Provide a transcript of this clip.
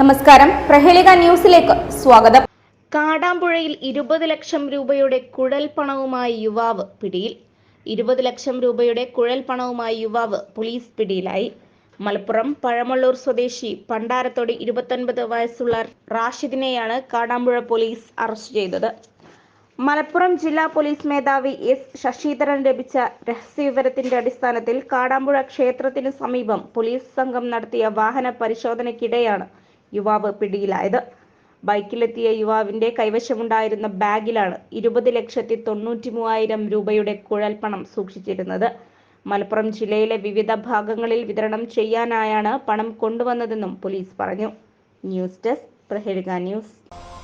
നമസ്കാരം. പ്രഹേളിക ന്യൂസിലേക്ക് സ്വാഗതം. കാടാമ്പുഴയിൽ ഇരുപത് ലക്ഷം രൂപയുടെ കുഴൽ പണവുമായി യുവാവ് പിടിയിൽ. ഇരുപത് ലക്ഷം രൂപയുടെ കുഴൽ പണവുമായി യുവാവ് പോലീസ് പിടിയിലായി. മലപ്പുറം പഴമള്ളൂർ സ്വദേശി പണ്ടാരത്തോട് ഇരുപത്തൊൻപത് വയസ്സുള്ള റാഷിദിനെയാണ് കാടാമ്പുഴ പോലീസ് അറസ്റ്റ് ചെയ്തത്. മലപ്പുറം ജില്ലാ പോലീസ് മേധാവി എസ് ശശിധരൻ ലഭിച്ച രഹസ്യവിവരത്തിന്റെ അടിസ്ഥാനത്തിൽ കാടാമ്പുഴ ക്ഷേത്രത്തിന് സമീപം പോലീസ് സംഘം നടത്തിയ വാഹന പരിശോധനയ്ക്കിടെയാണ് യുവാവ് പിടിയിലായത്. ബൈക്കിലെത്തിയ യുവാവിന്റെ കൈവശമുണ്ടായിരുന്ന ബാഗിലാണ് ഇരുപത് ലക്ഷത്തി തൊണ്ണൂറ്റി മൂവായിരം രൂപയുടെ കുഴൽപ്പണം സൂക്ഷിച്ചിരുന്നത്. മലപ്പുറം ജില്ലയിലെ വിവിധ ഭാഗങ്ങളിൽ വിതരണം ചെയ്യാനായാണ് പണം കൊണ്ടുവന്നതെന്നും പോലീസ് പറഞ്ഞു. News desk Prahelika news.